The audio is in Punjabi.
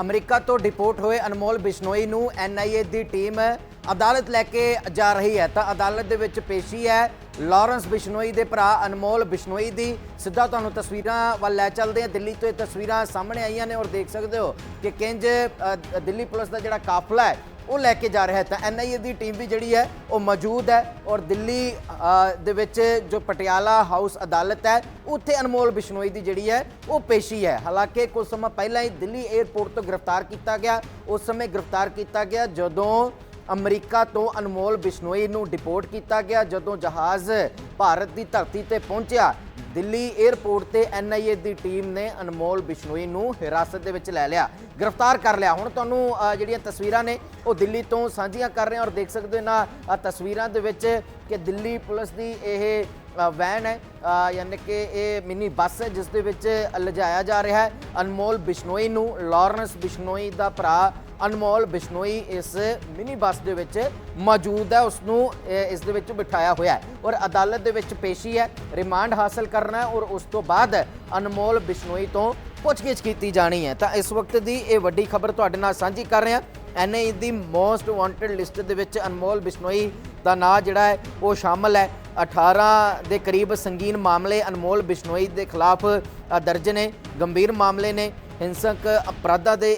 ਅਮਰੀਕਾ ਤੋਂ ਡਿਪੋਰਟ ਹੋਏ ਅਨਮੋਲ ਬਿਸ਼ਨੋਈ ਨੂੰ ਐਨਆਈਏ ਦੀ ਟੀਮ ਅਦਾਲਤ ਲੈ ਕੇ ਜਾ ਰਹੀ ਹੈ। ਤਾਂ ਅਦਾਲਤ ਦੇ ਵਿੱਚ ਪੇਸ਼ੀ ਹੈ ਲਾਰੈਂਸ ਬਿਸ਼ਨੋਈ ਦੇ ਭਰਾ ਅਨਮੋਲ ਬਿਸ਼ਨੋਈ ਦੀ। ਸਿੱਧਾ ਤੁਹਾਨੂੰ ਤਸਵੀਰਾਂ ਵੱਲ ਲੈ ਚੱਲਦੇ ਹਾਂ। ਦਿੱਲੀ ਤੋਂ ਇਹ ਤਸਵੀਰਾਂ ਸਾਹਮਣੇ ਆਈਆਂ ਨੇ ਔਰ ਦੇਖ ਸਕਦੇ ਹੋ ਕਿ ਕਿੰਜ ਦਿੱਲੀ ਪੁਲਿਸ ਦਾ ਜਿਹੜਾ ਕਾਫਲਾ ਹੈ ਉਹ ਲੈ ਕੇ ਜਾ ਰਿਹਾ ਹੈ। ਤਾਂ ਐਨਆਈਏ ਦੀ ਟੀਮ ਵੀ ਜਿਹੜੀ ਹੈ, ਉਹ ਮੌਜੂਦ ਹੈ ਔਰ ਦਿੱਲੀ ਦੇ ਵਿੱਚ ਜੋ ਪਟਿਆਲਾ ਹਾਊਸ ਅਦਾਲਤ ਹੈ, ਉੱਥੇ ਅਨਮੋਲ ਬਿਸ਼ਨੋਈ ਦੀ ਜਿਹੜੀ ਹੈ, ਉਹ ਪੇਸ਼ੀ ਹੈ। ਹਾਲਾਂਕਿ ਕੁਝ ਸਮਾਂ ਪਹਿਲਾਂ ਹੀ ਦਿੱਲੀ 에ਅਰਪੋਰਟ ਤੋਂ ਗ੍ਰਿਫਤਾਰ ਕੀਤਾ ਗਿਆ। ਉਸ ਸਮੇਂ ਗ੍ਰਿਫਤਾਰ ਕੀਤਾ ਗਿਆ ਜਦੋਂ ਅਮਰੀਕਾ ਤੋਂ ਅਨਮੋਲ ਬਿਸ਼ਨੋਈ ਨੂੰ ਡਿਪੋਰਟ ਕੀਤਾ ਗਿਆ, ਜਦੋਂ ਜਹਾਜ਼ ਭਾਰਤ ਦੀ ਧਰਤੀ ਤੇ ਪਹੁੰਚਿਆ। ਦਿੱਲੀ 에ਅਰਪੋਰਟ ਤੇ ਐਨਆਈਏ ਦੀ ਟੀਮ ਨੇ ਅਨਮੋਲ ਬਿਸ਼ਨੋਈ ਨੂੰ ਹਿਰਾਸਤ ਦੇ ਵਿੱਚ ਲੈ ਲਿਆ, ਗ੍ਰਿਫਤਾਰ ਕਰ ਲਿਆ। ਹੁਣ ਤੁਹਾਨੂੰ ਜਿਹੜੀਆਂ ਤਸਵੀਰਾਂ ਨੇ, ਉਹ ਦਿੱਲੀ ਤੋਂ ਸਾਂਝੀਆਂ ਕਰ ਰਹੇ ਹਾਂ ਔਰ ਦੇਖ ਸਕਦੇ ਹੋ ਨਾ ਤਸਵੀਰਾਂ ਦੇ ਵਿੱਚ ਕਿ ਦਿੱਲੀ ਪੁਲਿਸ ਦੀ ਇਹ ਵੈਨ ਹੈ। ਯਾਨੀ ਕਿ ਇਹ ਮਿੰਨੀ ਬੱਸ ਹੈ, ਜਿਸ ਦੇ ਵਿੱਚ ਲਿਜਾਇਆ ਜਾ ਰਿਹਾ ਹੈ। ਅਨਮੋਲ ਬਿਸ਼ਨੋਈ ਨੂੰ, ਲਾਰੈਂਸ ਬਿਸ਼ਨੋਈ ਦਾ ਭਰਾ ਅਨਮੋਲ ਬਿਸ਼ਨੋਈ ਇਸ ਮਿਨੀ ਬੱਸ ਦੇ ਵਿੱਚ ਮੌਜੂਦ ਹੈ। ਉਸ ਨੂੰ ਇਸ ਦੇ ਵਿੱਚ ਬਿਠਾਇਆ ਹੋਇਆ ਹੈ। ਔਰ ਅਦਾਲਤ ਦੇ ਵਿੱਚ ਪੇਸ਼ੀ ਹੈ, ਰਿਮਾਂਡ ਹਾਸਲ ਕਰਨਾ ਹੈ ਔਰ ਉਸ ਤੋਂ ਬਾਅਦ ਅਨਮੋਲ ਬਿਸ਼ਨੋਈ ਤੋਂ ਪੁੱਛਗਿੱਛ ਕੀਤੀ ਜਾਣੀ ਹੈ। ਤਾਂ ਇਸ ਵਕਤ ਦੀ ਇਹ ਵੱਡੀ ਖਬਰ ਤੁਹਾਡੇ ਨਾਲ ਸਾਂਝੀ ਕਰ ਰਹੇ ਹਾਂ। ਐਨਆਈ ਦੀ ਮੋਸਟ ਵਾਂਟਡ ਲਿਸਟ ਦੇ ਵਿੱਚ ਅਨਮੋਲ ਬਿਸ਼ਨੋਈ ਦਾ ਨਾਂ ਜਿਹੜਾ ਹੈ, ਉਹ ਸ਼ਾਮਲ ਹੈ। 18 ਦੇ ਕਰੀਬ ਸੰਗੀਨ ਮਾਮਲੇ ਅਨਮੋਲ ਬਿਸ਼ਨੋਈ ਦੇ ਖਿਲਾਫ ਦਰਜ ਨੇ, ਗੰਭੀਰ ਮਾਮਲੇ ਨੇ, ਹਿੰਸਕ ਅਪਰਾਧਾਂ ਦੇ